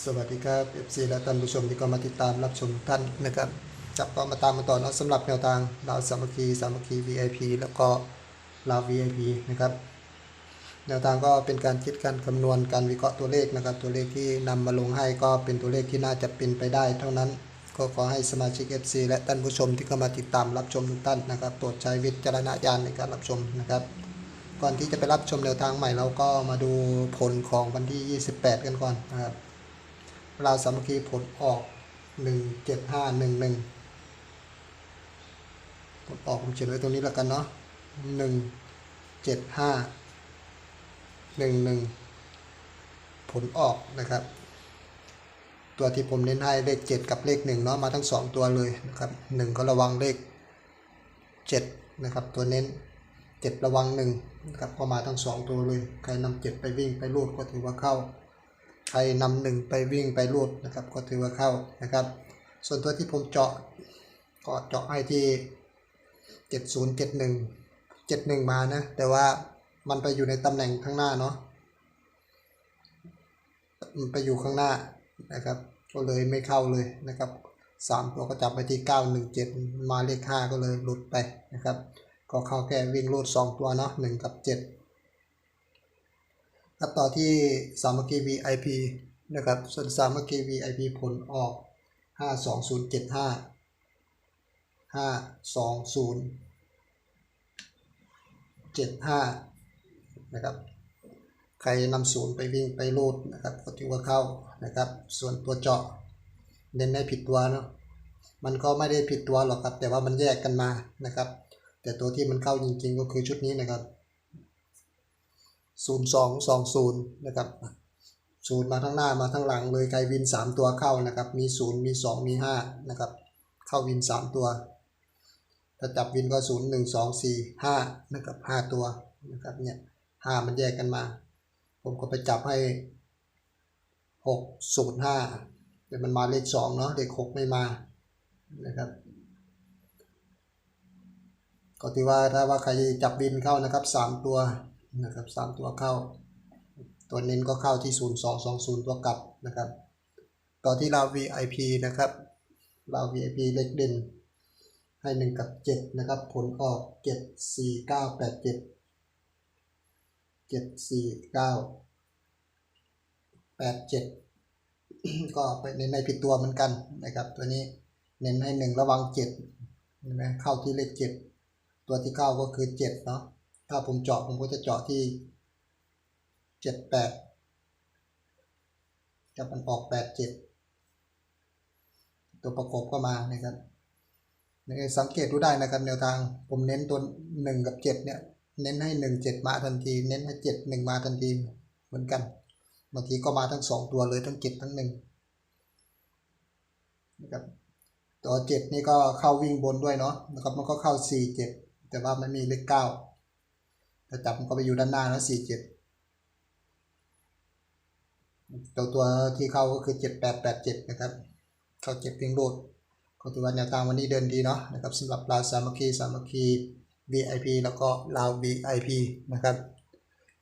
สวัสดีครับ FC และท่านผู้ชมที่ก็มาติดตามรับชมท่านนะครับ จับก็มาตามมาต่อเนาะสำหรับแนวทางดาวสามัคคีสามัคคี VIP แล้วก็ลาว VIP นะครับ แนวทางก็เป็นการคิดการคำนวณการวิเคราะห์ตัวเลขนะครับ ตัวเลขที่นำมาลงให้ก็เป็นตัวเลขที่น่าจะเป็นไปได้เท่านั้น ก็ขอให้สมาชิก FC และท่านผู้ชมที่เข้ามาติดตามรับชมทุกท่านนะครับโปรดใช้วิจารณญาณในการรับชมนะครับก่อนที่จะไปรับชมแนวทางใหม่เราก็มาดูผลของวันที่ 28 กันก่อนนะครับ ราสามัคคีผลออกหนึ่งเจ็ดห้าหนึ่งหนึ่งผลออกผมเขียนไว้ตรงนี้แล้วกันเนาะหนึ่งเจ็ดห้าหนึ่งหนึ่งผลออกนะครับ ตัวที่ผมเน้นให้เลขเจ็ดกับเลขหนึ่งเนาะมาทั้งสองตัวเลยนะครับหนึ่งก็ระวังเลขเจ็ดนะครับ ตัวเน้นเจ็ดระวังหนึ่งนะครับก็มาทั้งสองตัวเลยใครนำเจ็ดไปวิ่งไปรูดก็ถือว่าเข้า ใครนำหนึ่งไปวิ่งไปรูดนะครับ ก็ถือว่าเข้านะครับ ส่วนตัวที่ผมเจาะก็เจาะไอ้ที่ 7071 71 มานะ แต่ว่ามันไปอยู่ในตำแหน่งข้างหน้าเนาะมันไปอยู่ข้างหน้านะครับ ก็เลยไม่เข้าเลยนะครับ3ตัวก็จับไปที่ 917 มาเลข5ก็เลยหลุดไปนะครับ ก็เข้าแค่วิ่งรูด2ตัวเนาะ1กับ 7 นับต่อที่สามัคคี VIP นะครับ ส่วนสามัคคี VIP ผลออก 52075 52075 นะครับ ใครนำศูนย์ไปวิ่งไปรูดนะครับก็ถือว่าเข้านะครับ ส่วนตัวเจาะเน้นไม่ผิดตัวเนาะ มันก็ไม่ได้ผิดตัวหรอกครับ แต่ว่ามันแยกกันมานะครับ แต่ตัวที่มันเข้าจริงๆก็คือชุดนี้นะครับ ศูนย์สองสองศูนย์นะครับศูนย์มาทั้งหน้ามาทั้งหลังเลยใครวินสามตัวเข้านะครับ มีศูนย์มีสองมีห้านะครับ เข้าวินสามตัว ถ้าจับวินก็ศูนย์หนึ่งสองสี่ห้านะครับห้าตัวนะครับเนี่ยห้ามันแยกกันมา ผมก็ไปจับให้หกศูนย์ห้าแต่มันมาเลขสองเนาะเลขหกไม่มานะครับก็ถือว่าถ้าว่าใครจับวินเข้านะครับสามตัว นะครับสามตัวเข้า ตัวเน้นก็เข้าที่ศูนย์สองสองศูนย์ตัวกลับนะครับ ต่อที่เราว VIP นะครับเราว VIP เล็กเด่น ให้หนึ่งกับเจ็ดนะครับ ผลออกเจ็ดสี่เก้าแปดเจ็ดเจ็ดสี่เก้าแปดเจ็ดก็ไปเน้นในผิดตัวเหมือนกันนะครับ ตัวนี้เน้นให้หนึ่งระวังเจ็ดเห็นไหมเข้าที่เลขเจ็ดตัวที่เข้าก็คือเจ็ดเนาะ ถ้าผมเจาะผมก็จะเจาะที่เจ็ดแปดจะมันออกแปดเจ็ดตัวประกบก็มานะครับเนี่ยสังเกตดูได้นะครับแนวทางผมเน้นตัวหนึ่งกับเจ็ดเนี่ยเน้นให้หนึ่งเจ็ดมาทันที เน้นให้เจ็ดหนึ่งมาทันทีเหมือนกันบางทีก็มาทั้งสองตัวเลยทั้งเจ็ดทั้งหนึ่งนะครับตัวเจ็ดนี่ก็เข้าวิ่งบนด้วยเนาะนะครับมันก็เข้าสี่เจ็ดแต่ว่ามันมีเลขเก้า แต่จับมันก็ไปอยู่ด้านหน้าแล้วสี่เจ็ดตัวตัวที่เข้าก็คือเจ็ดแปดแปดเจ็ดนะครับ เข้าเจ็ดเพียงโดดก็ถือว่าแนวทางวันนี้เดินดีเนาะนะครับสำหรับลาวสามัคคีสามัคคี VIP แล้วก็ลาว VIP นะครับ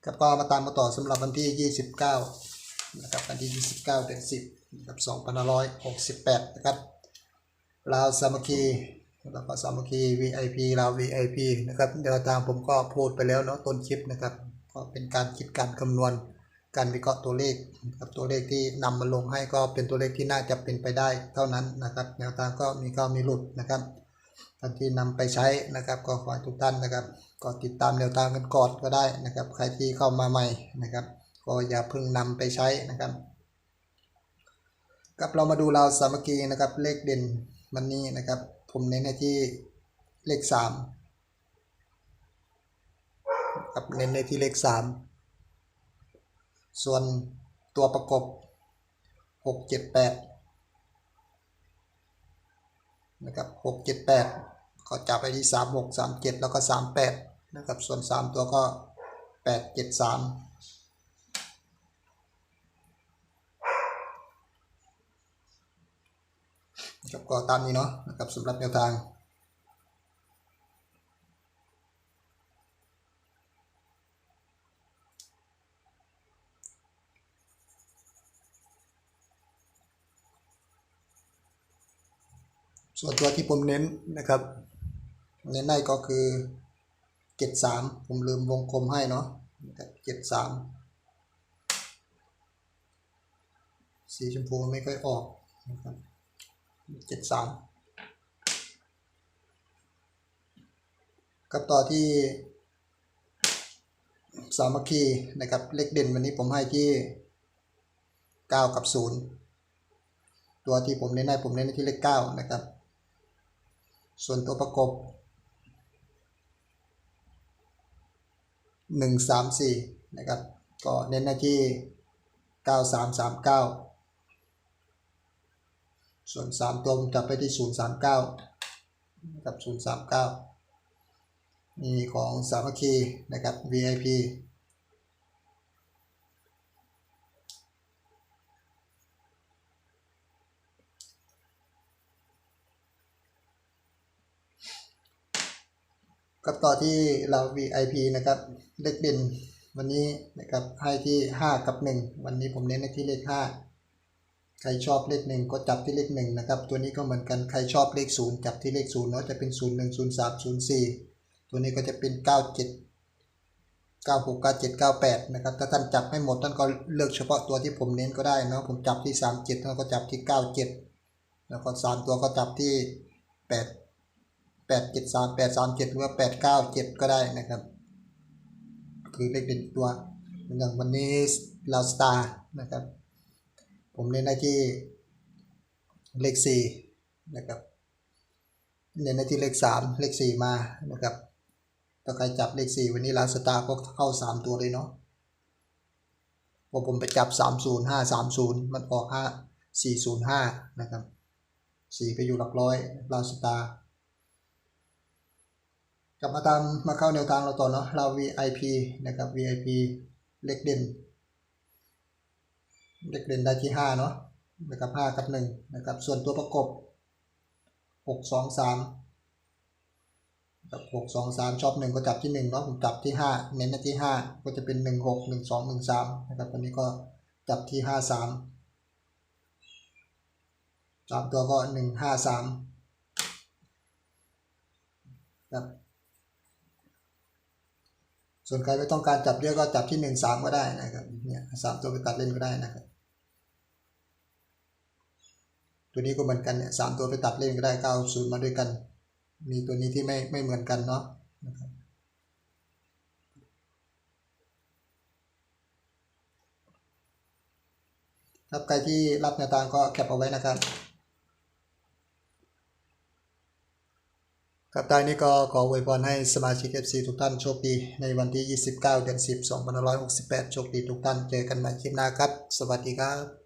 ครับก็มาตามมาต่อสำหรับวันที่ 29นะครับวันที่ 29เดือน10นะครับ2568 นะครับลาวสามัคคี แล้วก็สามัคคี VIP เรา VIP นะครับเดี๋ยวตามผมก็พูดไปแล้วเนาะต้นคลิปนะครับ ก็เป็นการคิดการคำนวณ การวิเคราะห์ตัวเลขนะครับตัวเลขที่นำมาลงให้ก็เป็นตัวเลขที่น่าจะเป็นไปได้เท่านั้นนะครับ แนวทางก็มีเข้ามีหลุดนะครับท่านที่นำไปใช้นะครับ ก็ขอทุกท่านนะครับ ก็ติดตามแนวทางกันก่อนก็ได้นะครับ ใครที่เข้ามาใหม่นะครับ ก็อย่าเพิ่งนำไปใช้นะครับครับเรามาดูเราวสามัคคีนะครับเลขเด่นวันนี้นะครับ ผมเน้นให้ที่เลขสามครับเน้นในที่เลขสามส่วนตัวประกบหกเจ็ดแปดนะครับหกเจ็ดแปดก็จับไปที่สามหกสามเจ็ดแล้วก็สามแปดนะครับส่วนสามตัวก็แปดเจ็ดสาม นะครับก็ตามนี้เนาะนะครับสำหรับแนวทางส่วนตัวที่ผมเน้นนะครับเน้นได้ก็คือเจ็ดสามผมลืมวงกลมให้เนาะเจ็ดสามสีชมพูไม่ค่อยออกนะครับ เจ็ดสามกับต่อที่สามัคคีนะครับเลขเด่นวันนี้ผมให้ที่ 9 กับ 0 ตัวที่ผมเน้นให้ผมเน้นที่เลข 9 นะครับ ส่วนตัวประกบ 1 3 4 นะครับ ก็เน้นหน้าที่ 9 ส่วน3ตัวผมจับไปที่0 3 9นะครับ0 3 9มีของสามัคคีนะครับ VIP กับต่อที่เรา VIP นะครับ เลขเด่นวันนี้นะครับให้ที่ 5 กับ 1 วันนี้ผมเน้นในที่เลข 5 ใครชอบเลข1ก็จับที่เลข1นะครับ ตัวนี้ก็เหมือนกัน ใครชอบเลข0จับที่เลข0เนาะจะเป็น0 1 0 3 0 4ตัวนี้ก็จะเป็น97 96 97 98นะครับ ถ้าท่านจับไม่หมดท่านก็เลือกเฉพาะตัวที่ผมเน้นก็ได้เนาะ ผมจับที่37ท่านก็จับที่97แล้วก็3ตัวก็จับที่8 8 7 3 8 3 7หรือว่า8 9 7ก็ได้นะครับ คือเลขเด่นตัวอย่างวันนี้ลาวสตาร์นะครับ ผมเน้นได้ที่เลข4นะครับเน้นในที่เลขสามเลขสี่มานะครับถ้าใครจับเลขสี่วันนี้ลาสตาร์ก็เข้าสามตัวเลยเนาะพอผมไปจับสามศูนย์ห้าสามศูนย์มันออกห้าสี่ศูนย์ห้านะครับสี่ไปอยู่หลักร้อยลาสตาร์กลับมาตามมาเข้าแนวทางเราต่อเนาะเรา VIP นะครับ VIP เลขเด่น เลขเด่นได้ที่ห้าเนาะนะครับห้ากับหนึ่งนะครับส่วนตัวประกบหกสองสามกับหกสองสามชอบหนึ่งก็จับที่หนึ่งเนาะผมจับที่ห้าเน้นที่ห้าก็จะเป็นหนึ่งหกหนึ่งสองหนึ่งสามนะครับวันนี้ก็จับที่ห้าสามสามตัวก็หนึ่งห้าสามครับส่วนใครไม่ต้องการจับเยอะก็จับที่หนึ่งสามก็ได้นะครับเนี่ยสามตัวไปตัดเล่นก็ได้นะครับ ตัวนี้ก็เหมือนกันเนี่ยสามตัวไปตัดเล่นก็ได้เก้าศูนย์มาด้วยกัน มีตัวนี้ที่ไม่ไม่เหมือนกันเนาะนะครับครับใครที่รับแนวทางก็แคปเอาไว้นะครับครับท้ายนี้ก็ขออวยพรให้สมาชิก FC ทุกท่านโชคดี ในวันที่ 29 เดือน 10 2568 โชคดีทุกท่าน เจอกันใหม่คลิปหน้าครับ สวัสดีครับ